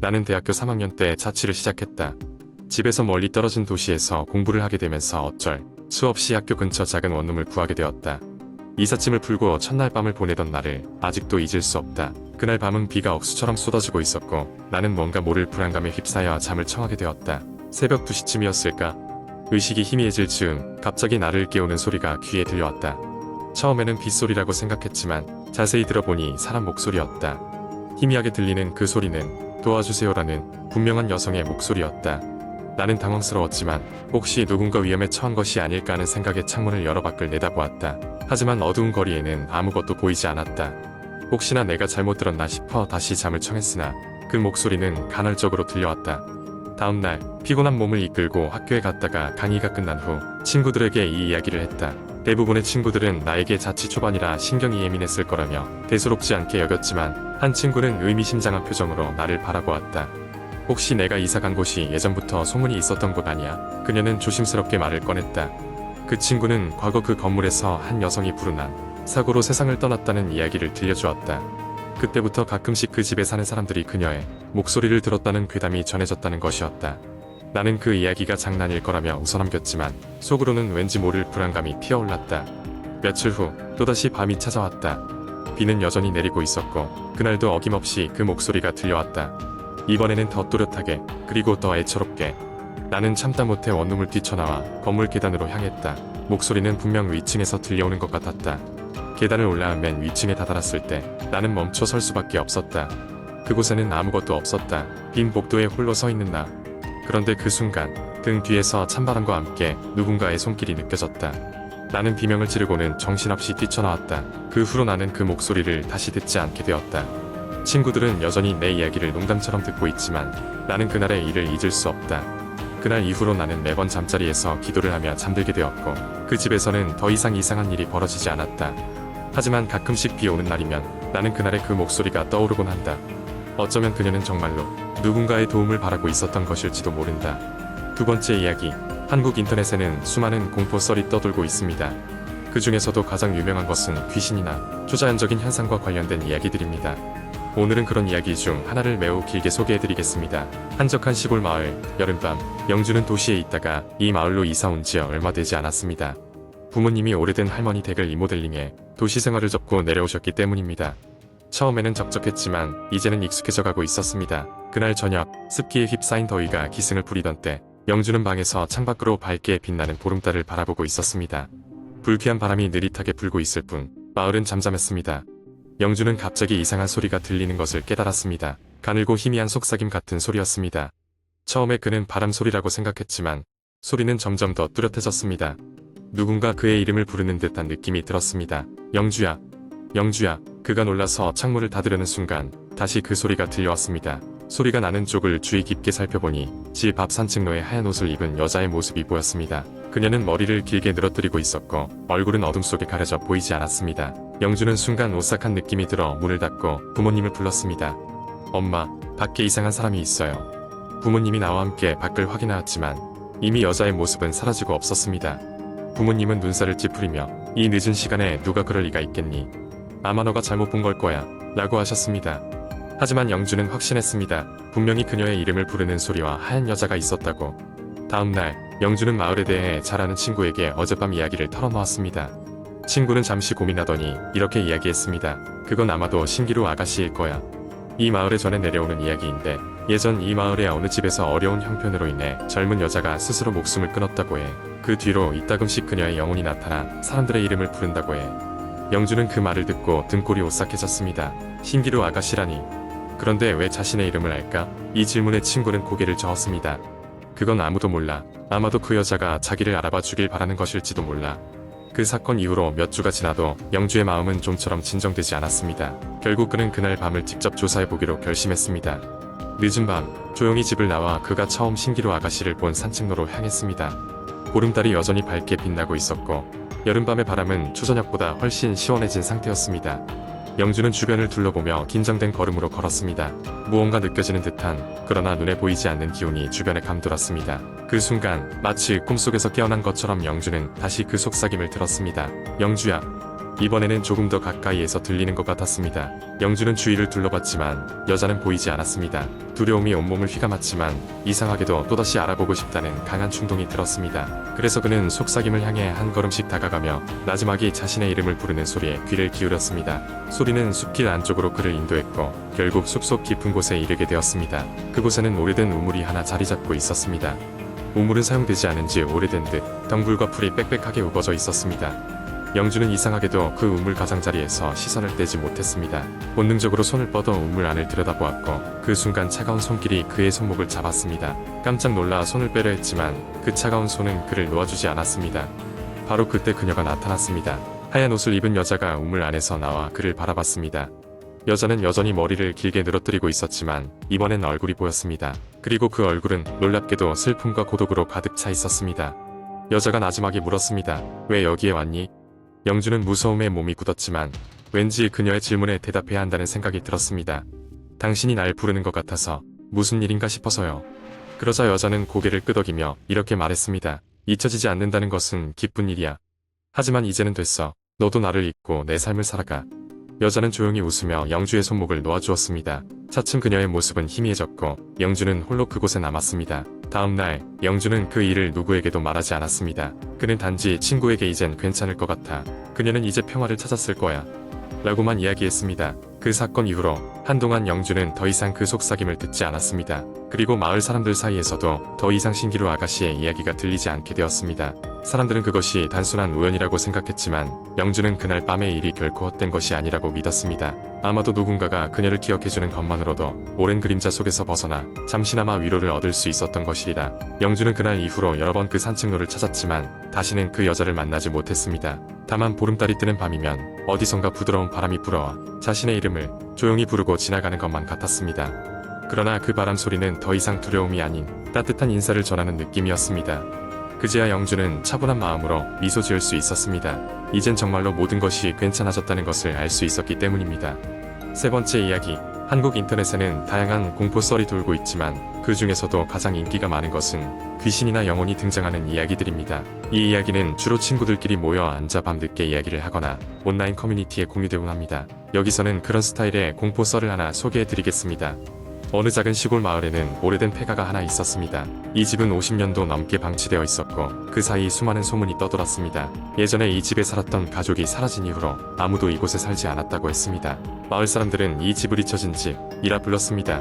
나는 대학교 3학년 때 자취를 시작했다. 집에서 멀리 떨어진 도시에서 공부를 하게 되면서 어쩔 수 없이 학교 근처 작은 원룸을 구하게 되었다. 이삿짐을 풀고 첫날 밤을 보내던 날을 아직도 잊을 수 없다. 그날 밤은 비가 억수처럼 쏟아지고 있었고 나는 뭔가 모를 불안감에 휩싸여 잠을 청하게 되었다. 새벽 2시쯤이었을까? 의식이 희미해질 즈음 갑자기 나를 깨우는 소리가 귀에 들려왔다. 처음에는 빗소리라고 생각했지만 자세히 들어보니 사람 목소리였다. 희미하게 들리는 그 소리는 도와주세요라는 분명한 여성의 목소리였다. 나는 당황스러웠지만 혹시 누군가 위험에 처한 것이 아닐까 하는 생각에 창문을 열어 밖을 내다보았다. 하지만 어두운 거리에는 아무것도 보이지 않았다. 혹시나 내가 잘못 들었나 싶어 다시 잠을 청했으나 그 목소리는 간헐적으로 들려왔다. 다음날 피곤한 몸을 이끌고 학교에 갔다가 강의가 끝난 후 친구들에게 이 이야기를 했다. 대부분의 친구들은 나에게 자취 초반이라 신경이 예민했을 거라며 대수롭지 않게 여겼지만 한 친구는 의미심장한 표정으로 나를 바라보았다. 혹시 내가 이사 간 곳이 예전부터 소문이 있었던 곳 아니야? 그녀는 조심스럽게 말을 꺼냈다. 그 친구는 과거 그 건물에서 한 여성이 불운한 사고로 세상을 떠났다는 이야기를 들려주었다. 그때부터 가끔씩 그 집에 사는 사람들이 그녀의 목소리를 들었다는 괴담이 전해졌다는 것이었다. 나는 그 이야기가 장난일 거라며 웃어넘겼지만 속으로는 왠지 모를 불안감이 피어올랐다. 며칠 후 또다시 밤이 찾아왔다. 비는 여전히 내리고 있었고 그날도 어김없이 그 목소리가 들려왔다. 이번에는 더 또렷하게 그리고 더 애처롭게 나는 참다 못해 원룸을 뛰쳐나와 건물 계단으로 향했다. 목소리는 분명 위층에서 들려오는 것 같았다. 계단을 올라와 맨 위층에 다다랐을 때 나는 멈춰 설 수밖에 없었다. 그곳에는 아무것도 없었다. 빈 복도에 홀로 서 있는 나. 그런데 그 순간 등 뒤에서 찬바람과 함께 누군가의 손길이 느껴졌다. 나는 비명을 지르고는 정신없이 뛰쳐나왔다. 그 후로 나는 그 목소리를 다시 듣지 않게 되었다. 친구들은 여전히 내 이야기를 농담처럼 듣고 있지만 나는 그날의 일을 잊을 수 없다. 그날 이후로 나는 매번 잠자리에서 기도를 하며 잠들게 되었고 그 집에서는 더 이상 이상한 일이 벌어지지 않았다. 하지만 가끔씩 비 오는 날이면 나는 그날의 그 목소리가 떠오르곤 한다. 어쩌면 그녀는 정말로 누군가의 도움을 바라고 있었던 것일지도 모른다. 두 번째 이야기. 한국 인터넷에는 수많은 공포 썰이 떠돌고 있습니다. 그 중에서도 가장 유명한 것은 귀신이나 초자연적인 현상과 관련된 이야기들입니다. 오늘은 그런 이야기 중 하나를 매우 길게 소개해드리겠습니다. 한적한 시골 마을, 여름밤, 영주는 도시에 있다가 이 마을로 이사 온 지 얼마 되지 않았습니다. 부모님이 오래된 할머니 댁을 리모델링해 도시 생활을 접고 내려오셨기 때문입니다. 처음에는 적적했지만 이제는 익숙해져 가고 있었습니다. 그날 저녁 습기에 휩싸인 더위가 기승을 부리던 때 영주는 방에서 창밖으로 밝게 빛나는 보름달을 바라보고 있었습니다. 불쾌한 바람이 느릿하게 불고 있을 뿐 마을은 잠잠했습니다. 영주는 갑자기 이상한 소리가 들리는 것을 깨달았습니다. 가늘고 희미한 속삭임 같은 소리였습니다. 처음에 그는 바람 소리라고 생각했지만 소리는 점점 더 뚜렷해졌습니다. 누군가 그의 이름을 부르는 듯한 느낌이 들었습니다. 영주야, 영주야. 그가 놀라서 창문을 닫으려는 순간 다시 그 소리가 들려왔습니다. 소리가 나는 쪽을 주의 깊게 살펴보니 집 앞 산책로에 하얀 옷을 입은 여자의 모습이 보였습니다. 그녀는 머리를 길게 늘어뜨리고 있었고 얼굴은 어둠 속에 가려져 보이지 않았습니다. 영주는 순간 오싹한 느낌이 들어 문을 닫고 부모님을 불렀습니다. 엄마, 밖에 이상한 사람이 있어요. 부모님이 나와 함께 밖을 확인하였지만 이미 여자의 모습은 사라지고 없었습니다. 부모님은 눈살을 찌푸리며 이 늦은 시간에 누가 그럴 리가 있겠니? 아마 너가 잘못 본 걸 거야. 라고 하셨습니다. 하지만 영주는 확신했습니다. 분명히 그녀의 이름을 부르는 소리와 하얀 여자가 있었다고. 다음날 영주는 마을에 대해 잘 아는 친구에게 어젯밤 이야기를 털어놓았습니다. 친구는 잠시 고민하더니 이렇게 이야기했습니다. 그건 아마도 신기루 아가씨일 거야. 이 마을에 전해 내려오는 이야기인데 예전 이 마을의 어느 집에서 어려운 형편으로 인해 젊은 여자가 스스로 목숨을 끊었다고 해. 그 뒤로 이따금씩 그녀의 영혼이 나타나 사람들의 이름을 부른다고 해. 영주는 그 말을 듣고 등골이 오싹해졌습니다. 신기루 아가씨라니. 그런데 왜 자신의 이름을 알까? 이 질문에 친구는 고개를 저었습니다. 그건 아무도 몰라. 아마도 그 여자가 자기를 알아봐 주길 바라는 것일지도 몰라. 그 사건 이후로 몇 주가 지나도 영주의 마음은 좀처럼 진정되지 않았습니다. 결국 그는 그날 밤을 직접 조사해 보기로 결심했습니다. 늦은 밤 조용히 집을 나와 그가 처음 신기루 아가씨를 본 산책로로 향했습니다. 보름달이 여전히 밝게 빛나고 있었고 여름밤의 바람은 초저녁보다 훨씬 시원해진 상태였습니다. 영주는 주변을 둘러보며 긴장된 걸음으로 걸었습니다. 무언가 느껴지는 듯한 그러나 눈에 보이지 않는 기운이 주변에 감돌았습니다. 그 순간 마치 꿈속에서 깨어난 것처럼 영주는 다시 그 속삭임을 들었습니다. 영주야, 이번에는 조금 더 가까이에서 들리는 것 같았습니다. 영주는 주위를 둘러봤지만 여자는 보이지 않았습니다. 두려움이 온몸을 휘감았지만 이상하게도 또다시 알아보고 싶다는 강한 충동이 들었습니다. 그래서 그는 속삭임을 향해 한 걸음씩 다가가며 나지막이 자신의 이름을 부르는 소리에 귀를 기울였습니다. 소리는 숲길 안쪽으로 그를 인도했고 결국 숲속 깊은 곳에 이르게 되었습니다. 그곳에는 오래된 우물이 하나 자리 잡고 있었습니다. 우물은 사용되지 않은 지 오래된 듯 덩굴과 풀이 빽빽하게 우거져 있었습니다. 영주는 이상하게도 그 우물 가장자리에서 시선을 떼지 못했습니다. 본능적으로 손을 뻗어 우물 안을 들여다보았고 그 순간 차가운 손길이 그의 손목을 잡았습니다. 깜짝 놀라 손을 빼려 했지만 그 차가운 손은 그를 놓아주지 않았습니다. 바로 그때 그녀가 나타났습니다. 하얀 옷을 입은 여자가 우물 안에서 나와 그를 바라봤습니다. 여자는 여전히 머리를 길게 늘어뜨리고 있었지만 이번엔 얼굴이 보였습니다. 그리고 그 얼굴은 놀랍게도 슬픔과 고독으로 가득 차 있었습니다. 여자가 나지막이 물었습니다. 왜 여기에 왔니? 영주는 무서움에 몸이 굳었지만 왠지 그녀의 질문에 대답해야 한다는 생각이 들었습니다. 당신이 날 부르는 것 같아서 무슨 일인가 싶어서요. 그러자 여자는 고개를 끄덕이며 이렇게 말했습니다. 잊혀지지 않는다는 것은 기쁜 일이야. 하지만 이제는 됐어. 너도 나를 잊고 내 삶을 살아가. 여자는 조용히 웃으며 영주의 손목을 놓아주었습니다. 차츰 그녀의 모습은 희미해졌고 영주는 홀로 그곳에 남았습니다. 다음 날 영주는 그 일을 누구에게도 말하지 않았습니다. 그는 단지 친구에게 이젠 괜찮을 것 같아. 그녀는 이제 평화를 찾았을 거야. 라고만 이야기했습니다. 그 사건 이후로 한동안 영주는 더 이상 그 속삭임을 듣지 않았습니다. 그리고 마을 사람들 사이에서도 더 이상 신기루 아가씨의 이야기가 들리지 않게 되었습니다. 사람들은 그것이 단순한 우연이라고 생각했지만 영주는 그날 밤의 일이 결코 헛된 것이 아니라고 믿었습니다. 아마도 누군가가 그녀를 기억해주는 것만으로도 오랜 그림자 속에서 벗어나 잠시나마 위로를 얻을 수 있었던 것이리라. 영주는 그날 이후로 여러 번 그 산책로를 찾았지만 다시는 그 여자를 만나지 못했습니다. 다만 보름달이 뜨는 밤이면 어디선가 부드러운 바람이 불어와 자신의 이름을 조용히 부르고 지나가는 것만 같았습니다. 그러나 그 바람 소리는 더 이상 두려움이 아닌 따뜻한 인사를 전하는 느낌이었습니다. 그제야 영주는 차분한 마음으로 미소 지을 수 있었습니다. 이젠 정말로 모든 것이 괜찮아졌다는 것을 알 수 있었기 때문입니다. 세 번째 이야기. 한국 인터넷에는 다양한 공포 썰이 돌고 있지만 그 중에서도 가장 인기가 많은 것은 귀신이나 영혼이 등장하는 이야기들입니다. 이 이야기는 주로 친구들끼리 모여 앉아 밤늦게 이야기를 하거나 온라인 커뮤니티에 공유되곤 합니다. 여기서는 그런 스타일의 공포 썰을 하나 소개해 드리겠습니다. 어느 작은 시골 마을에는 오래된 폐가가 하나 있었습니다. 이 집은 50년도 넘게 방치되어 있었고 그 사이 수많은 소문이 떠돌았습니다. 예전에 이 집에 살았던 가족이 사라진 이후로 아무도 이곳에 살지 않았다고 했습니다. 마을 사람들은 이 집을 잊혀진 집이라 불렀습니다.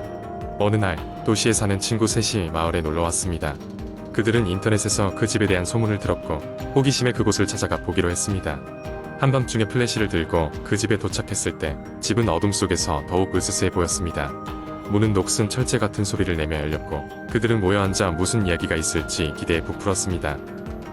어느 날 도시에 사는 친구 셋이 마을에 놀러 왔습니다. 그들은 인터넷에서 그 집에 대한 소문을 들었고 호기심에 그곳을 찾아가 보기로 했습니다. 한밤중에 플래시를 들고 그 집에 도착했을 때 집은 어둠 속에서 더욱 으스스해 보였습니다. 문은 녹슨 철제 같은 소리를 내며 열렸고 그들은 모여 앉아 무슨 이야기가 있을지 기대에 부풀었습니다.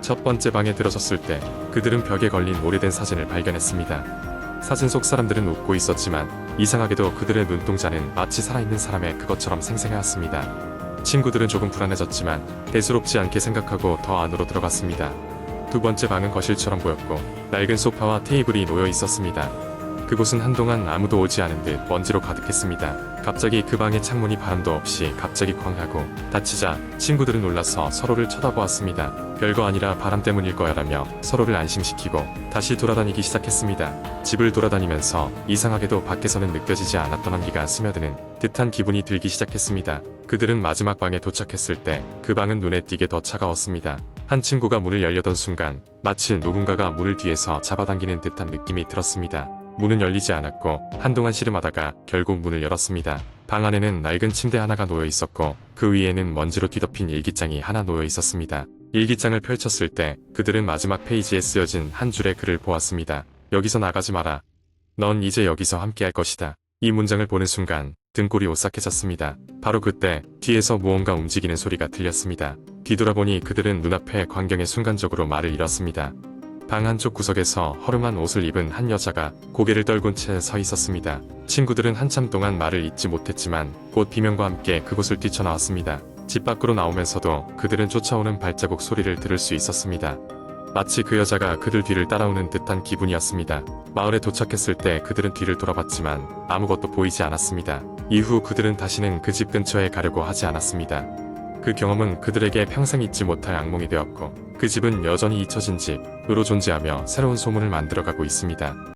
첫 번째 방에 들어섰을 때 그들은 벽에 걸린 오래된 사진을 발견했습니다. 사진 속 사람들은 웃고 있었지만 이상하게도 그들의 눈동자는 마치 살아있는 사람의 그것처럼 생생해왔습니다. 친구들은 조금 불안해졌지만 대수롭지 않게 생각하고 더 안으로 들어갔습니다. 두 번째 방은 거실처럼 보였고 낡은 소파와 테이블이 놓여 있었습니다. 그곳은 한동안 아무도 오지 않은 듯 먼지로 가득했습니다. 갑자기 그 방의 창문이 바람도 없이 갑자기 쾅 하고 닫히자 친구들은 놀라서 서로를 쳐다보았습니다. 별거 아니라 바람 때문일 거야 라며 서로를 안심시키고 다시 돌아다니기 시작했습니다. 집을 돌아다니면서 이상하게도 밖에서는 느껴지지 않았던 한기가 스며드는 듯한 기분이 들기 시작했습니다. 그들은 마지막 방에 도착했을 때 그 방은 눈에 띄게 더 차가웠습니다. 한 친구가 문을 열려던 순간 마치 누군가가 문을 뒤에서 잡아당기는 듯한 느낌이 들었습니다. 문은 열리지 않았고 한동안 씨름하다가 결국 문을 열었습니다. 방 안에는 낡은 침대 하나가 놓여 있었고 그 위에는 먼지로 뒤덮인 일기장이 하나 놓여 있었습니다. 일기장을 펼쳤을 때 그들은 마지막 페이지에 쓰여진 한 줄의 글을 보았습니다. 여기서 나가지 마라. 넌 이제 여기서 함께할 것이다. 이 문장을 보는 순간 등골이 오싹해졌습니다. 바로 그때 뒤에서 무언가 움직이는 소리가 들렸습니다. 뒤돌아보니 그들은 눈앞에 광경에 순간적으로 말을 잃었습니다. 방 한쪽 구석에서 허름한 옷을 입은 한 여자가 고개를 떨군 채 서 있었습니다. 친구들은 한참 동안 말을 잇지 못했지만 곧 비명과 함께 그곳을 뛰쳐나왔습니다. 집 밖으로 나오면서도 그들은 쫓아오는 발자국 소리를 들을 수 있었습니다. 마치 그 여자가 그들 뒤를 따라오는 듯한 기분이었습니다. 마을에 도착했을 때 그들은 뒤를 돌아봤지만 아무것도 보이지 않았습니다. 이후 그들은 다시는 그 집 근처에 가려고 하지 않았습니다. 그 경험은 그들에게 평생 잊지 못할 악몽이 되었고 그 집은 여전히 잊혀진 집으로 존재하며 새로운 소문을 만들어가고 있습니다.